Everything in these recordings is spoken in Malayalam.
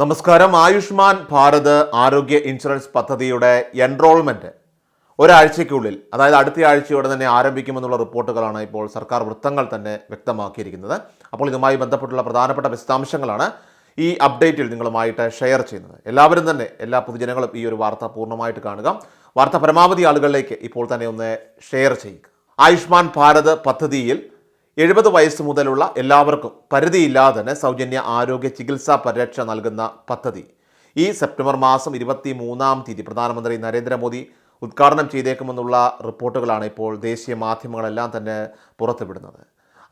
നമസ്കാരം. ആയുഷ്മാൻ ഭാരത് ആരോഗ്യ ഇൻഷുറൻസ് പദ്ധതിയുടെ എൻറോൾമെന്റ് ഒരാഴ്ചയ്ക്കുള്ളിൽ അതായത് അടുത്ത ആഴ്ചയോടെ തന്നെ ആരംഭിക്കുമെന്നുള്ള റിപ്പോർട്ടുകളാണ് ഇപ്പോൾ സർക്കാർ വൃത്തങ്ങൾ തന്നെ വ്യക്തമാക്കിയിരിക്കുന്നത്. അപ്പോൾ ഇതുമായി ബന്ധപ്പെട്ടുള്ള പ്രധാനപ്പെട്ട വിശദാംശങ്ങളാണ് ഈ അപ്ഡേറ്റിൽ നിങ്ങളുമായിട്ട് ഷെയർ ചെയ്യുന്നത്. എല്ലാവരും തന്നെ എല്ലാ പൊതുജനങ്ങളും ഈ ഒരു വാർത്ത പൂർണമായിട്ട് കാണുക. വാർത്ത പരമാവധി ആളുകളിലേക്ക് ഇപ്പോൾ തന്നെ ഒന്ന് ഷെയർ ചെയ്യുക. ആയുഷ്മാൻ ഭാരത് പദ്ധതിയിൽ എഴുപത് വയസ്സ് മുതലുള്ള എല്ലാവർക്കും പരിധിയില്ലാതെ തന്നെ സൗജന്യ ആരോഗ്യ ചികിത്സാ പരിരക്ഷ നൽകുന്ന പദ്ധതി. ഈ സെപ്റ്റംബർ മാസം ഇരുപത്തി മൂന്നാം തീയതി പ്രധാനമന്ത്രി നരേന്ദ്രമോദി ഉദ്ഘാടനം ചെയ്തേക്കുമെന്നുള്ള റിപ്പോർട്ടുകളാണ് ഇപ്പോൾ ദേശീയ മാധ്യമങ്ങളെല്ലാം തന്നെ പുറത്തുവിടുന്നത്.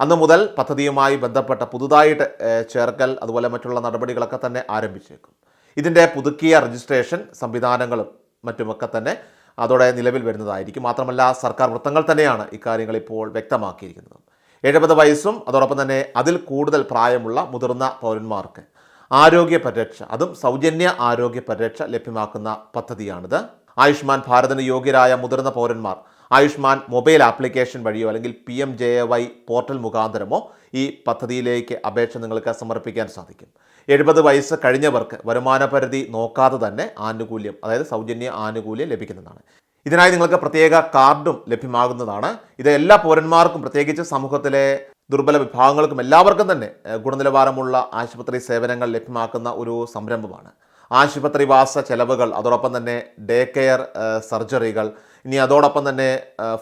അന്ന് മുതൽ പദ്ധതിയുമായി ബന്ധപ്പെട്ട പുതുതായിട്ട് ചേർക്കൽ അതുപോലെ മറ്റുള്ള നടപടികളൊക്കെ തന്നെ ആരംഭിച്ചേക്കും. ഇതിന്റെ പുതുക്കിയ രജിസ്ട്രേഷൻ സംവിധാനങ്ങളും മറ്റുമൊക്കെ തന്നെ അതോടെ നിലവിൽ വരുന്നതായിരിക്കും. മാത്രമല്ല സർക്കാർ വൃത്തങ്ങൾ തന്നെയാണ് ഇക്കാര്യങ്ങൾ ഇപ്പോൾ വ്യക്തമാക്കിയിരിക്കുന്നത്. എഴുപത് വയസ്സും അതോടൊപ്പം തന്നെ അതിൽ കൂടുതൽ പ്രായമുള്ള മുതിർന്ന പൗരന്മാർക്ക് ആരോഗ്യ പരിരക്ഷ അതും സൗജന്യ ആരോഗ്യ പരിരക്ഷ ലഭ്യമാക്കുന്ന പദ്ധതിയാണിത്. ആയുഷ്മാൻ ഭാരതിന് യോഗ്യരായ മുതിർന്ന പൗരന്മാർ ആയുഷ്മാൻ മൊബൈൽ ആപ്ലിക്കേഷൻ വഴിയോ അല്ലെങ്കിൽ P M J A Y portal മുഖാന്തരമോ ഈ പദ്ധതിയിലേക്ക് അപേക്ഷ നിങ്ങൾക്ക് സമർപ്പിക്കാൻ സാധിക്കും. എഴുപത് വയസ്സ് കഴിഞ്ഞവർക്ക് വരുമാന പരിധി നോക്കാതെ തന്നെ ആനുകൂല്യം അതായത് സൗജന്യ ആനുകൂല്യം ലഭിക്കുന്നതാണ്. ഇതിനായി നിങ്ങൾക്ക് പ്രത്യേക കാർഡും ലഭ്യമാകുന്നതാണ്. ഇത് എല്ലാ പൗരന്മാർക്കും പ്രത്യേകിച്ച് സമൂഹത്തിലെ ദുർബല വിഭാഗങ്ങൾക്കും എല്ലാവർക്കും തന്നെ ഗുണനിലവാരമുള്ള ആശുപത്രി സേവനങ്ങൾ ലഭ്യമാക്കുന്ന ഒരു സംരംഭമാണ്. ആശുപത്രിവാസ ചെലവുകൾ അതോടൊപ്പം തന്നെ ഡേ കെയർ സർജറികൾ ഇനി അതോടൊപ്പം തന്നെ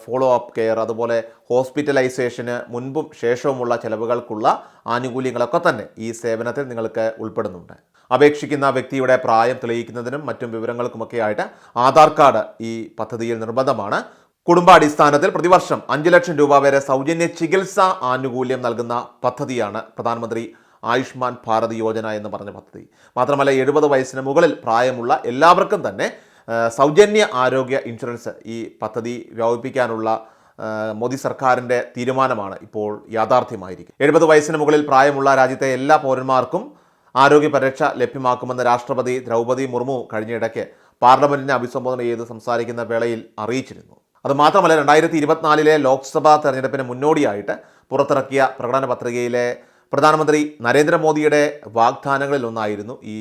ഫോളോ അപ്പ് കെയർ അതുപോലെ ഹോസ്പിറ്റലൈസേഷന് മുൻപും ശേഷവുമുള്ള ചെലവുകൾക്കുള്ള ആനുകൂല്യങ്ങളൊക്കെ തന്നെ ഈ സേവനത്തിൽ നിങ്ങൾക്ക് ഉൾപ്പെടുന്നുണ്ട്. അപേക്ഷിക്കുന്ന വ്യക്തിയുടെ പ്രായം തെളിയിക്കുന്നതിനും മറ്റും വിവരങ്ങൾക്കുമൊക്കെ ആയിട്ട് ആധാർ കാർഡ് ഈ പദ്ധതിയിൽ നിർബന്ധമാണ്. കുടുംബാടിസ്ഥാനത്തിൽ പ്രതിവർഷം അഞ്ച് ലക്ഷം രൂപ വരെ സൗജന്യ ചികിത്സാ ആനുകൂല്യം നൽകുന്ന പദ്ധതിയാണ് പ്രധാനമന്ത്രി ആയുഷ്മാൻ ഭാരത് യോജന എന്ന് പറഞ്ഞ പദ്ധതി. മാത്രമല്ല എഴുപത് വയസ്സിന് മുകളിൽ പ്രായമുള്ള എല്ലാവർക്കും തന്നെ സൗജന്യ ആരോഗ്യ ഇൻഷുറൻസ് ഈ പദ്ധതി വ്യാപിപ്പിക്കാനുള്ള മോദി സർക്കാരിന്റെ തീരുമാനമാണ് ഇപ്പോൾ യാഥാർത്ഥ്യമായിരിക്കും എഴുപത് വയസ്സിന് മുകളിൽ പ്രായമുള്ള രാജ്യത്തെ എല്ലാ പൗരന്മാർക്കും ആരോഗ്യ പരിരക്ഷ ലഭ്യമാക്കുമെന്ന് രാഷ്ട്രപതി ദ്രൗപദി മുർമു കഴിഞ്ഞയിടയ്ക്ക് പാർലമെന്റിനെ അഭിസംബോധന ചെയ്ത് സംസാരിക്കുന്ന വേളയിൽ അറിയിച്ചിരുന്നു. അത് മാത്രമല്ല രണ്ടായിരത്തി ഇരുപത്തിനാലിലെ ലോക്സഭാ തെരഞ്ഞെടുപ്പിന് മുന്നോടിയായിട്ട് പുറത്തിറക്കിയ പ്രകടന പത്രികയിലെ പ്രധാനമന്ത്രി നരേന്ദ്രമോദിയുടെ വാഗ്ദാനങ്ങളിൽ ഒന്നായിരുന്നു ഈ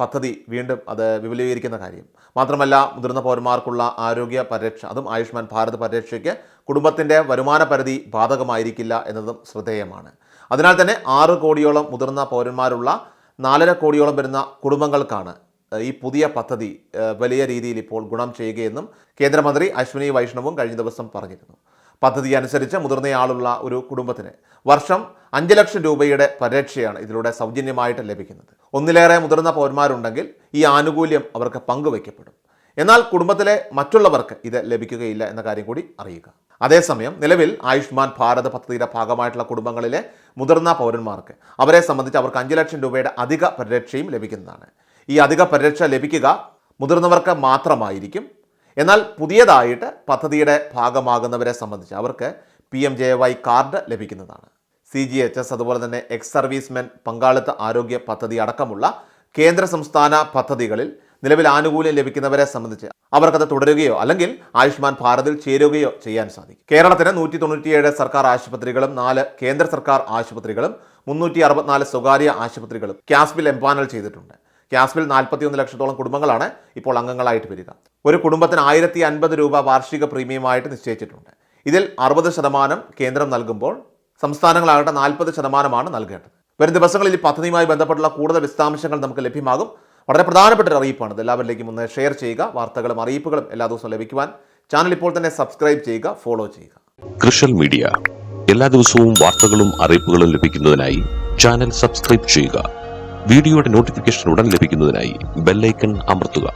പദ്ധതി വീണ്ടും അത് വിപുലീകരിക്കുന്ന കാര്യം. മാത്രമല്ല മുതിർന്ന പൗരന്മാർക്കുള്ള ആരോഗ്യ പരിരക്ഷ അതും ആയുഷ്മാൻ ഭാരത് പരിരക്ഷയ്ക്ക് കുടുംബത്തിന്റെ വരുമാന പരിധി ബാധകമായിരിക്കില്ല എന്നതും ശ്രദ്ധേയമാണ്. അതിനാൽ തന്നെ ആറ് കോടിയോളം മുതിർന്ന പൗരന്മാരുള്ള നാലര കോടിയോളം വരുന്ന കുടുംബങ്ങൾക്കാണ് ഈ പുതിയ പദ്ധതി വലിയ രീതിയിൽ ഇപ്പോൾ ഗുണം ചെയ്യുകയെന്നും കേന്ദ്രമന്ത്രി അശ്വിനി വൈഷ്ണവും കഴിഞ്ഞ ദിവസം പറഞ്ഞിരുന്നു. പദ്ധതി അനുസരിച്ച് മുതിർന്നയാളുള്ള ഒരു കുടുംബത്തിന് വർഷം അഞ്ച് ലക്ഷം രൂപയുടെ പരിരക്ഷയാണ് ഇതിലൂടെ സൗജന്യമായിട്ട് ലഭിക്കുന്നത്. ഒന്നിലേറെ മുതിർന്ന പൗരന്മാരുണ്ടെങ്കിൽ ഈ ആനുകൂല്യം അവർക്ക് പങ്കുവയ്ക്കപ്പെടും. എന്നാൽ കുടുംബത്തിലെ മറ്റുള്ളവർക്ക് ഇത് ലഭിക്കുകയില്ല എന്ന കാര്യം കൂടി അറിയുക. അതേസമയം നിലവിൽ ആയുഷ്മാൻ ഭാരത് പദ്ധതിയുടെ ഭാഗമായിട്ടുള്ള കുടുംബങ്ങളിലെ മുതിർന്ന പൗരന്മാർക്ക് അവരെ സംബന്ധിച്ച് അവർക്ക് അഞ്ച് ലക്ഷം രൂപയുടെ അധിക പരിരക്ഷയും ലഭിക്കുന്നതാണ്. ഈ അധിക പരിരക്ഷ ലഭിക്കുക മുതിർന്നവർക്ക് മാത്രമായിരിക്കും. എന്നാൽ പുതിയതായിട്ട് പദ്ധതിയുടെ ഭാഗമാകുന്നവരെ സംബന്ധിച്ച് അവർക്ക് P M J Y card ലഭിക്കുന്നതാണ്. സി ജി എച്ച് എസ് അതുപോലെ തന്നെ എക്സ് സർവീസ്മെൻ പങ്കാളിത്ത ആരോഗ്യ പദ്ധതി അടക്കമുള്ള കേന്ദ്ര സംസ്ഥാന പദ്ധതികളിൽ നിലവിൽ ആനുകൂല്യം ലഭിക്കുന്നവരെ സംബന്ധിച്ച് അവർക്കത് തുടരുകയോ അല്ലെങ്കിൽ ആയുഷ്മാൻ ഭാരതിൽ ചേരുകയോ ചെയ്യാൻ സാധിക്കും. കേരളത്തിന് നൂറ്റി തൊണ്ണൂറ്റിയേഴ് സർക്കാർ ആശുപത്രികളും നാല് കേന്ദ്ര സർക്കാർ ആശുപത്രികളും മുന്നൂറ്റി അറുപത്തിനാല് സ്വകാര്യ ആശുപത്രികളും ക്യാസ്ബിൽ എംപാനൽ ചെയ്തിട്ടുണ്ട്. ക്യാസ്ബിൽ നാൽപ്പത്തിയൊന്ന് ലക്ഷത്തോളം കുടുംബങ്ങളാണ് ഇപ്പോൾ അംഗങ്ങളായിട്ട് വരിക. ഒരു കുടുംബത്തിന് ആയിരത്തി അൻപത് രൂപ വാർഷിക പ്രീമിയമായിട്ട് നിശ്ചയിച്ചിട്ടുണ്ട്. ഇതിൽ അറുപത് ശതമാനം കേന്ദ്രം നൽകുമ്പോൾ സംസ്ഥാനങ്ങളാകട്ടെ നാൽപ്പത് ശതമാനമാണ് നൽകേണ്ടത്. വരും ദിവസങ്ങളിൽ ഈ പദ്ധതിയുമായി ബന്ധപ്പെട്ടുള്ള കൂടുതൽ വിശദാംശങ്ങൾ നമുക്ക് ലഭ്യമാകും. വളരെ പ്രധാനപ്പെട്ട ഒരു അറിയിപ്പാണ്. ഇതെല്ലാവരിലേക്കും ഒന്ന് ഷെയർ ചെയ്യുക. വാർത്തകളും അറിയിപ്പുകളും എല്ലാ ദിവസവും ലഭിക്കുവാൻ ചാനൽ ഇപ്പോൾ തന്നെ സബ്സ്ക്രൈബ് ചെയ്യുക ഫോളോ ചെയ്യുക. കൃഷൽ മീഡിയ. എല്ലാ ദിവസവും വാർത്തകളും അറിയിപ്പുകളും ലഭിക്കുന്നതിനായി ചാനൽ സബ്സ്ക്രൈബ് ചെയ്യുക. വീഡിയോയുടെ നോട്ടിഫിക്കേഷൻ ഉടൻ ലഭിക്കുന്നതിനായി ബെല്ലൈക്കൺ അമർത്തുക.